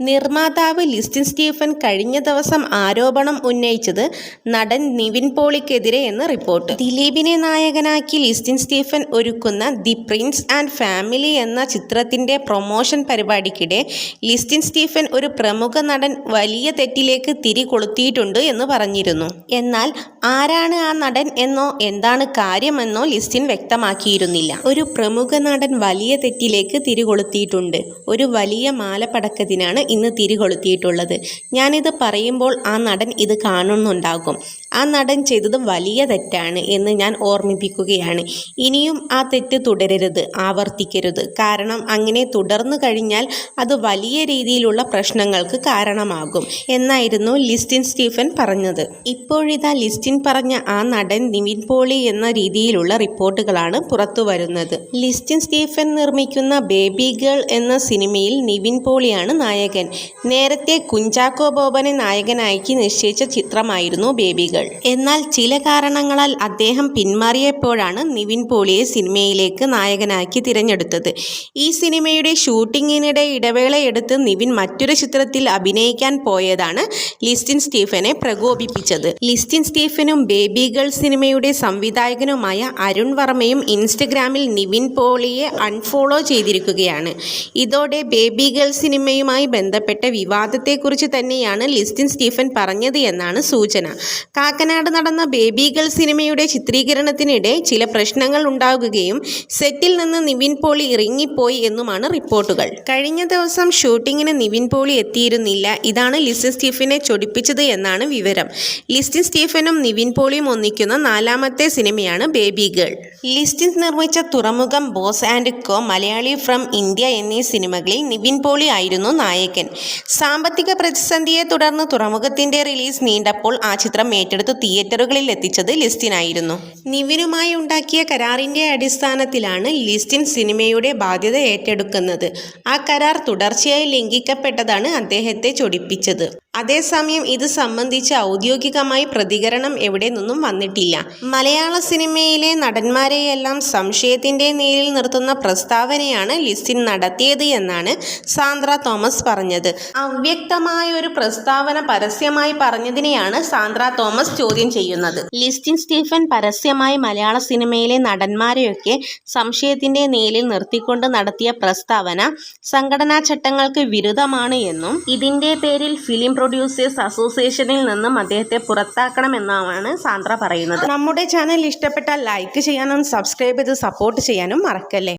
നിർമ്മാതാവ് ലിസ്റ്റിൻ സ്റ്റീഫൻ കഴിഞ്ഞ ദിവസം ആരോപണം ഉന്നയിച്ചത് നടൻ നിവിൻ പോളിക്കെതിരെ എന്ന് റിപ്പോർട്ട്. ദിലീപിനെ നായകനാക്കി ലിസ്റ്റിൻ സ്റ്റീഫൻ ഒരുക്കുന്ന ദി പ്രിൻസ് ആൻഡ് ഫാമിലി എന്ന ചിത്രത്തിന്റെ പ്രൊമോഷൻ പരിപാടിക്കിടെ ലിസ്റ്റിൻ സ്റ്റീഫൻ ഒരു പ്രമുഖ നടൻ വലിയ തെറ്റിലേക്ക് തിരി കൊളുത്തിയിട്ടുണ്ട് എന്ന് പറഞ്ഞിരുന്നു. എന്നാൽ ആരാണ് ആ നടൻ എന്നോ എന്താണ് കാര്യമെന്നോ ലിസ്റ്റിൻ വ്യക്തമാക്കിയിരുന്നില്ല. ഒരു പ്രമുഖ നടൻ വലിയ തെറ്റിലേക്ക് തിരികൊളുത്തിയിട്ടുണ്ട്. ഒരു വലിയ മാലപ്പടക്കത്തിനാണ് ഇന്ന് തിരികൊളുത്തിയിട്ടുള്ളത്. ഞാനിത് പറയുമ്പോൾ ആ നടൻ ഇത് കാണുന്നുണ്ടാകും. ആ നടൻ ചെയ്തത് വലിയ തെറ്റാണ് എന്ന് ഞാൻ ഓർമ്മിപ്പിക്കുകയാണ്. ഇനിയും ആ തെറ്റ് തുടരരുത് ആവർത്തിക്കരുത്. കാരണം അങ്ങനെ തുടർന്നു കഴിഞ്ഞാൽ അത് വലിയ രീതിയിലുള്ള പ്രശ്നങ്ങൾക്ക് കാരണമാകും എന്നായിരുന്നു ലിസ്റ്റിൻ സ്റ്റീഫൻ പറഞ്ഞത്. ഇപ്പോഴിതാ ലിസ്റ്റിൻ പറഞ്ഞ ആ നടൻ നിവിൻ പോളി എന്ന രീതിയിലുള്ള റിപ്പോർട്ടുകളാണ് പുറത്തു വരുന്നത്. ലിസ്റ്റിൻ സ്റ്റീഫൻ നിർമ്മിക്കുന്ന ബേബി ഗേൾ എന്ന സിനിമയിൽ നിവിൻ പോളിയാണ് നായകൻ. നേരത്തെ കുഞ്ചാക്കോ ബോബനെ നായകനാക്കി നിശ്ചയിച്ച ചിത്രമായിരുന്നു ബേബി ഗേൾ. എന്നാൽ ചില കാരണങ്ങളാൽ അദ്ദേഹം പിന്മാറിയപ്പോഴാണ് നിവിൻ പോളിയെ സിനിമയിലേക്ക് നായകനാക്കി തിരഞ്ഞെടുത്തത്. ഈ സിനിമയുടെ ഷൂട്ടിങ്ങിനിടെ ഇടവേളയെടുത്ത് നിവിൻ മറ്റൊരു ചിത്രത്തിൽ അഭിനയിക്കാൻ പോയതാണ് ലിസ്റ്റിൻ സ്റ്റീഫനെ പ്രകോപിപ്പിച്ചത്. ലിസ്റ്റിൻ സ്റ്റീഫനും ബേബി ഗേൾ സിനിമയുടെ സംവിധായകനുമായ അരുൺ വർമ്മയും ഇൻസ്റ്റഗ്രാമിൽ നിവിൻ പോളിയെ അൺഫോളോ ചെയ്തിരിക്കുകയാണ്. ഇതോടെ ബേബി ഗേൾ സിനിമയുമായി ബന്ധപ്പെട്ട വിവാദത്തെക്കുറിച്ച് തന്നെയാണ് ലിസ്റ്റിൻ സ്റ്റീഫൻ പറഞ്ഞത് എന്നാണ് സൂചന. കാക്കനാട് നടന്ന ബേബി ഗേൾ സിനിമയുടെ ചിത്രീകരണത്തിനിടെ ചില പ്രശ്നങ്ങൾ ഉണ്ടാകുകയും സെറ്റിൽ നിന്ന് നിവിൻ പോളി ഇറങ്ങിപ്പോയി എന്നുമാണ് റിപ്പോർട്ടുകൾ. കഴിഞ്ഞ ദിവസം ഷൂട്ടിങ്ങിന് നിവിൻ പോളി എത്തിയിരുന്നില്ല. ഇതാണ് ലിസ്റ്റിൻ സ്റ്റീഫനെ ചൊടിപ്പിച്ചത് എന്നാണ് വിവരം. ലിസ്റ്റിൻ സ്റ്റീഫനും നിവിൻ പോളിയും ഒന്നിക്കുന്ന നാലാമത്തെ സിനിമയാണ് ബേബി ഗേൾ. ലിസ്റ്റിൻ നിർമ്മിച്ച Thuramukham boss and co Malayali from India എന്നീ സിനിമകളിൽ നിവിൻ പോളി ആയിരുന്നു നായകൻ. സാമ്പത്തിക പ്രതിസന്ധിയെ തുടർന്ന് തുറമുഖത്തിന്റെ റിലീസ് നീണ്ടപ്പോൾ ആ ചിത്രം ഏറ്റെടുത്ത്. തിയേറ്ററുകളിൽ എത്തിച്ചത് ലിസ്റ്റിനായിരുന്നു. നിവിനുമായി ഉണ്ടാക്കിയ കരാറിന്റെ അടിസ്ഥാനത്തിലാണ് ലിസ്റ്റിൻ സിനിമയുടെ ബാധ്യത ഏറ്റെടുക്കുന്നത്. ആ കരാർ തുടർച്ചയായി ലംഘിക്കപ്പെട്ടതാണ് അദ്ദേഹത്തെ ചൊടിപ്പിച്ചത്. അതേസമയം ഇത് സംബന്ധിച്ച് ഔദ്യോഗികമായി പ്രതികരണം എവിടെ നിന്നും വന്നിട്ടില്ല. മലയാള സിനിമയിലെ നടന്മാരെയെല്ലാം സംശയത്തിന്റെ നേരിൽ നിർത്തുന്ന പ്രസ്താവനയാണ് ലിസ്റ്റിൻ നടത്തിയത് എന്നാണ് സാന്ദ്ര തോമസ് പറഞ്ഞത്. അവ്യക്തമായ ഒരു പ്രസ്താവന പരസ്യമായി പറഞ്ഞതിനെയാണ് സാന്ദ്ര തോമസ് ചോദ്യം ചെയ്യുന്നത്. ലിസ്റ്റിൻ സ്റ്റീഫൻ പരസ്യമായി മലയാള സിനിമയിലെ നടന്മാരെയൊക്കെ സംശയത്തിന്റെ നേരിൽ നിർത്തിക്കൊണ്ട് നടത്തിയ പ്രസ്താവന സംഘടനാ ചട്ടങ്ങൾക്ക് വിരുദ്ധമാണ് എന്നും ഇതിന്റെ പേരിൽ ഫിലിം പ്രൊഡ്യൂസേഴ്സ് അസോസിയേഷനിൽ നിന്നും അദ്ദേഹത്തെ പുറത്താക്കണമെന്നാണ് സാന്ദ്ര പറയുന്നത്. നമ്മുടെ ചാനൽ ഇഷ്ടപ്പെട്ടാൽ ലൈക്ക് ചെയ്യാനും സബ്സ്ക്രൈബ് ചെയ്ത് സപ്പോർട്ട് ചെയ്യാനും മറക്കല്ലേ?